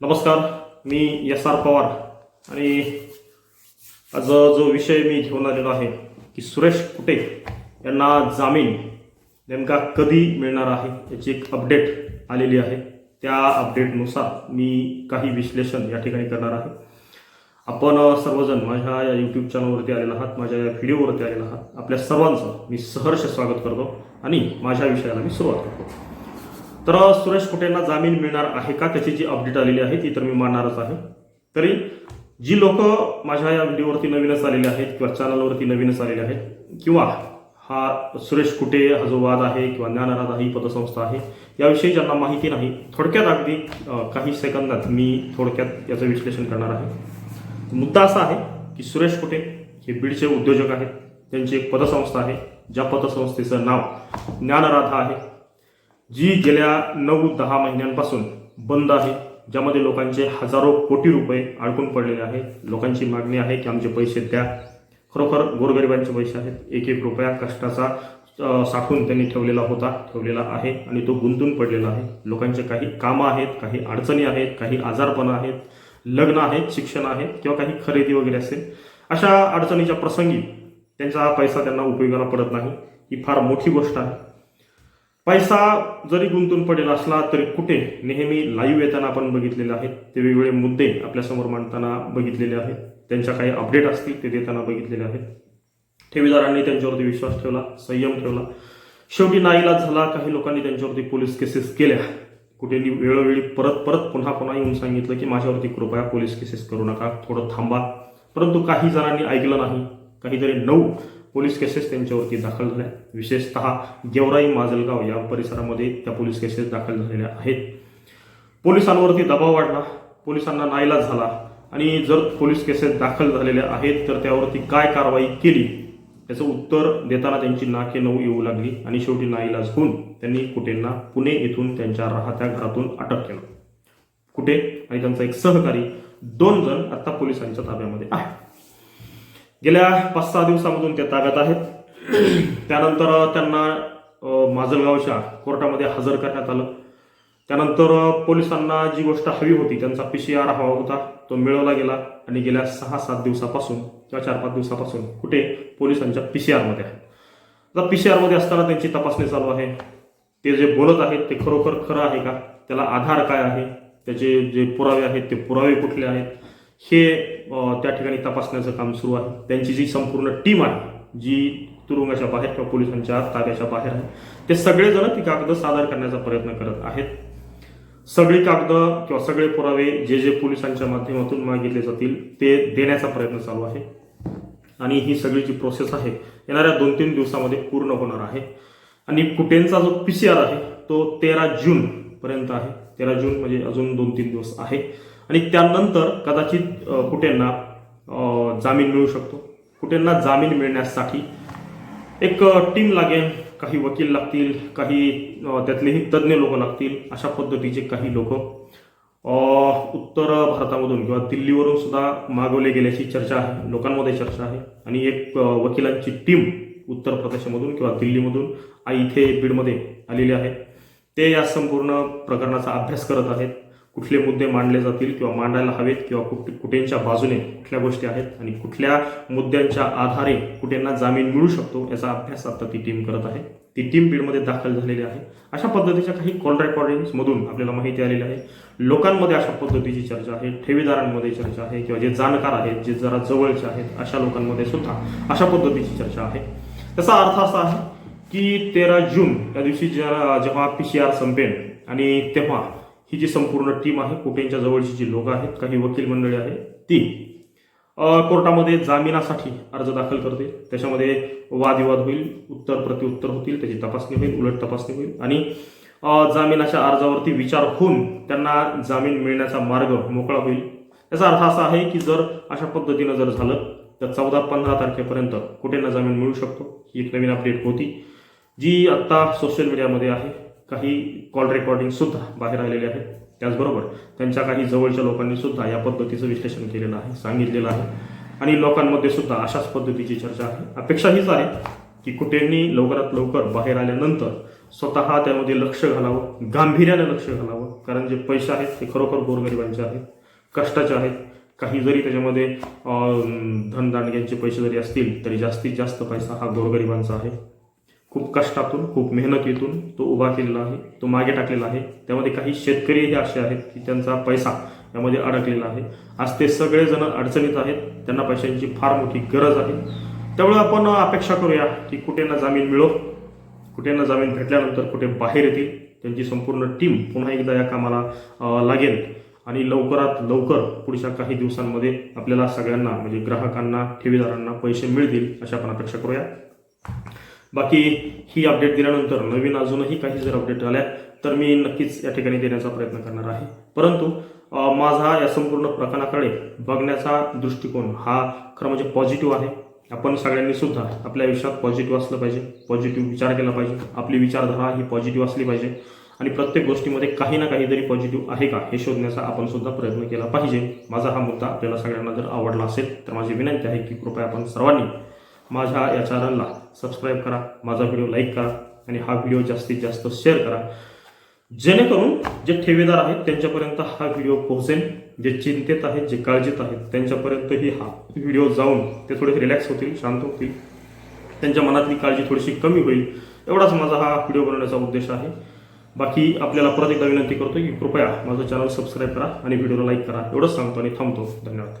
नमस्कार मी S R Pawar आणि आज जो विषय मी घेऊन आलेलो आहे की सुरेश कुटे यांना जामीन नेमका कधी मिळणार आहे याची एक अपडेट आलेली आहे. त्या अपडेटनुसार मी काही विश्लेषण या ठिकाणी करणार आहे. आपण सर्वजण माझ्या या यूट्यूब चॅनलवरती आलेला आहात माझ्या या व्हिडिओवरती आलेला आहात. आपल्या सर्वांचं मी सहर्ष स्वागत करतो आणि माझ्या विषयाला मी सुरुवात करतो. तर सुरेश कुटेंना जामीन मिळणार आहे का? त्याची जी अपडेट आलेली आहे ती तर मी मानणारच आहे. तरी जी लोक माझ्या या व्हिडिओवरती नवीनच आलेले आहेत किंवा चॅनलवरती नवीनच आलेले आहेत किंवा हा सुरेश कुटे हा जो वाद आहे किंवा ज्ञानराधा ही पतसंस्था आहे याविषयी ज्यांना माहिती नाही थोडक्यात अगदी काही सेकंदात मी थोडक्यात याचं विश्लेषण करणार आहे. मुद्दा असा आहे की सुरेश कुटे हे बीडचे उद्योजक आहेत त्यांची एक पतसंस्था आहे ज्या पतसंस्थेचं नाव ज्ञानराधा आहे. जी गेल्या नऊ दहा महिन्यांपासून बंद आहे ज्यामध्ये लोकांचे हजारो कोटी रुपये अडकून पडलेले आहेत लोकांची मागणी आहे की आमचे पैसे द्या. खरोखर गोरगरिबांचे पैसे आहेत. एक एक रुपया कष्टाचा साठवून त्यांनी ठेवलेला होता ठेवलेला आहे आणि तो गुंतून पडलेला आहे. लोकांचे काही कामं आहेत काही अडचणी आहेत काही आजारपणं आहेत लग्न आहेत शिक्षण आहेत किंवा काही खरेदी वगैरे असेल अशा अडचणीच्या प्रसंगी त्यांचा हा पैसा त्यांना उपयोगाला पडत नाही. ही फार मोठी गोष्ट आहे. पैसा जरी गुंतून पडेल असला तरी कुठे? नेहमी लाईव्ह येताना आपण बघितलेले आहेत. ते वेगवेगळे मुद्दे आपल्यासमोर मांडताना बघितलेले आहेत. त्यांच्या काही अपडेट असतील ते देताना बघितलेले आहेत. ठेवीदारांनी त्यांच्यावरती विश्वास ठेवला संयम ठेवला. शेवटी नाईलाज झाला. काही लोकांनी त्यांच्यावरती पोलीस केसेस केल्या. कुठे वेळोवेळी परत परत पुन्हा पुन्हा येऊन सांगितलं की माझ्यावरती कृपया पोलीस केसेस करू नका. थोडं थांबा. परंतु काही जणांनी ऐकलं नाही. काहीतरी नऊ पोलीस केसेस त्यांच्यावरती दाखल झाल्या. विशेषतः गेवराई माजलगाव या परिसरामध्ये त्या पोलीस केसेस दाखल झालेल्या आहेत. पोलिसांवरती दबाव वाढला. पोलिसांना नाईलाज झाला. आणि जर पोलीस केसेस दाखल झालेल्या आहेत तर त्यावरती काय कारवाई केली? याचं उत्तर देताना त्यांची नाके नऊ येऊ लागली आणि शेवटी नाईलाज होऊन त्यांनी कुटेंना पुणे येथून त्यांच्या राहत्या घरातून अटक केलं. कुठे आणि त्यांचा एक सहकारी दोन जण आता पोलिसांच्या ताब्यामध्ये आहे गेल्या पाच सहा दिवसामधून ते ताब्यात आहेत. त्यानंतर त्यांना माजलगावच्या कोर्टामध्ये हजर करण्यात आलं. त्यानंतर पोलिसांना जी गोष्ट हवी होती त्यांचा पी सी आर हवा होता तो मिळवला गेला आणि गेल्या सहा सात दिवसापासून किंवा चार पाच दिवसापासून कुठे पोलिसांच्या पी सी आरमध्ये आहे आता पी सी आरमध्ये असताना त्यांची तपासणी चालू आहे. ते जे बोलत आहेत ते खरोखर खरं आहे का? त्याला आधार काय आहे? त्याचे जे पुरावे आहेत ते पुरावे कुठले आहेत? हे त्या ठिकाणी तपासण्याचं काम सुरू आहे. त्यांची जी संपूर्ण टीम आहे जी तुरुंगाच्या बाहेर किंवा पोलिसांच्या ताब्याच्या बाहेर आहे ते सगळेजण ती कागद सादर करण्याचा प्रयत्न करत आहेत. सगळी कागद किंवा सगळे पुरावे जे जे पोलिसांच्या माध्यमातून मागितले जातील ते देण्याचा प्रयत्न चालू आहे. आणि ही सगळी जी प्रोसेस आहे येणाऱ्या दोन तीन दिवसामध्ये पूर्ण होणार आहे. आणि कुटेंचा जो पी सी आर आहे तो तेरा जून पर्यंत आहे. तेरा जून म्हणजे अजून दोन तीन दिवस आहे. आणि त्यानंतर कदाचित कुठेंना जामीन मिळू शकतो. कुठेंना जामीन मिळण्यासाठी एक टीम लागेल काही वकील लागतील काही त्यातलेही तज्ज्ञ लोक लागतील अशा पद्धतीचे काही लोक. उत्तर भारतामधून किंवा दिल्लीवरून सुद्धा मागवले गेल्याची चर्चा आहे लोकांमध्ये चर्चा आहे. आणि एक वकिलांची टीम उत्तर प्रदेशमधून किंवा दिल्लीमधून इथे बीडमध्ये आलेली आहे. ते या संपूर्ण प्रकरणाचा अभ्यास करत आहेत. कुठले मुद्दे मांडले जातील किंवा मांडायला हवेत किंवा कुठ कुठेंच्या बाजूने कुठल्या गोष्टी आहेत आणि कुठल्या मुद्द्यांच्या आधारे कुठेंना जामीन मिळू शकतो याचा अभ्यास आता ती टीम करत आहे. ती टीम बीडमध्ये दाखल झालेली आहे. अशा पद्धतीच्या काही कॉल रेकॉर्डिंग्समधून आपल्याला माहिती आलेली आहे. लोकांमध्ये अशा पद्धतीची चर्चा आहे ठेवीदारांमध्ये चर्चा आहे किंवा जे जाणकार आहेत जे जरा जवळचे आहेत अशा लोकांमध्ये सुद्धा अशा पद्धतीची चर्चा आहे. त्याचा अर्थ असा आहे की तेरा जून या दिवशी ज्या- जेव्हा पी सी आर संपेल आणि तेव्हा ही जी संपूर्ण टीम आहे कुटेंच्या जवळची जी लोक आहेत काही वकील मंडळी आहेत ती कोर्टामध्ये जामिनासाठी अर्ज दाखल करते. त्याच्यामध्ये वादविवाद होईल उत्तर प्रत्युत्तर होतील त्याची तपासणी होईल उलट तपासणी होईल आणि जामिनाच्या अर्जावरती विचार होऊन त्यांना जामीन मिळण्याचा मार्ग मोकळा होईल. याचा अर्थ असा आहे की जर अशा पद्धतीनं जर झालं तर चौदा पंधरा तारखेपर्यंत कुठे जामीन मिळू शकतो. ही एक नवीन अपडेट होती जी आत्ता सोशल मीडियामध्ये आहे. काही कॉल रेकॉर्डिंग सुद्धा बाहेर आलेले आहेत. त्याचबरोबर त्यांच्या काही जवळच्या लोकांनी सुद्धा या पद्धतीचं विश्लेषण केलेलं आहे सांगितलेलं आहे. आणि लोकांमध्ये सुद्धा अशाच पद्धतीची चर्चा आहे. अपेक्षा हीच आहे की कुठेंनी लवकरात लवकर बाहेर आल्यानंतर स्वतः त्यामध्ये लक्ष घालावं गांभीर्याने लक्ष घालावं. कारण जे पैसे आहेत ते खरोखर गोरगरिबांचे आहेत कष्टाचे आहेत. काही जरी त्याच्यामध्ये धनदांडग्यांचे पैसे जरी असतील तरी जास्तीत जास्त पैसा हा गोरगरिबांचा आहे. खूप कष्टातून खूप मेहनतीतून तो उभा केलेला आहे तो मागे टाकलेला आहे. त्यामध्ये काही शेतकरी हे असे आहेत की त्यांचा पैसा यामध्ये अडकलेला आहे. आज ते सगळेजण अडचणीत आहेत त्यांना पैशांची फार मोठी गरज आहे. त्यामुळे आपण अपेक्षा करूया की कुठे ना जामीन मिळो. कुठे ना जामीन भेटल्यानंतर कुठे बाहेर येतील. त्यांची संपूर्ण टीम पुन्हा एकदा या कामाला लागेल. आणि लवकरात लवकर पुढच्या काही दिवसांमध्ये आपल्याला सगळ्यांना म्हणजे ग्राहकांना ठेवीदारांना पैसे मिळतील अशा आपण अपेक्षा करूया. बाकी ही अपडेट दिल्यानंतर नवीन अजूनही काही जर अपडेट आल्या तर मी नक्कीच या ठिकाणी देण्याचा प्रयत्न करणार आहे. परंतु माझा या संपूर्ण प्रकरणाकडे बघण्याचा दृष्टिकोन हा खरं म्हणजे पॉझिटिव्ह आहे. आपण सगळ्यांनी सुद्धा आपल्या आयुष्यात पॉझिटिव्ह असलं पाहिजे पॉझिटिव्ह विचार केला पाहिजे. आपली विचारधारा ही पॉझिटिव्ह असली पाहिजे. आणि प्रत्येक गोष्टीमध्ये काही ना काहीतरी पॉझिटिव्ह आहे का हे शोधण्याचा आपण सुद्धा प्रयत्न केला पाहिजे. माझा हा मुद्दा आपल्याला सगळ्यांना जर आवडला असेल तर माझी विनंती आहे की कृपया आपण सर्वांनी माझ्या या चॅनलला सबस्क्राईब करा माझा व्हिडिओ लाईक करा आणि हा व्हिडिओ जास्तीत जास्त शेअर करा. जेणेकरून जे ठेवीदार आहेत त्यांच्यापर्यंत हा व्हिडिओ पोहोचेल जे चिंतेत आहेत जे काळजीत आहेत त्यांच्यापर्यंतही हा व्हिडिओ जाऊन ते थोडे रिलॅक्स होतील शांत होतील. त्यांच्या मनातली काळजी थोडीशी कमी होईल एवढाच माझा हा व्हिडिओ बनवण्याचा उद्देश आहे. बाकी आपल्याला परत एकदा विनंती करतो की कृपया माझं चॅनल सबस्क्राईब करा आणि व्हिडिओला लाईक करा. एवढंच सांगतो आणि थांबतो. धन्यवाद.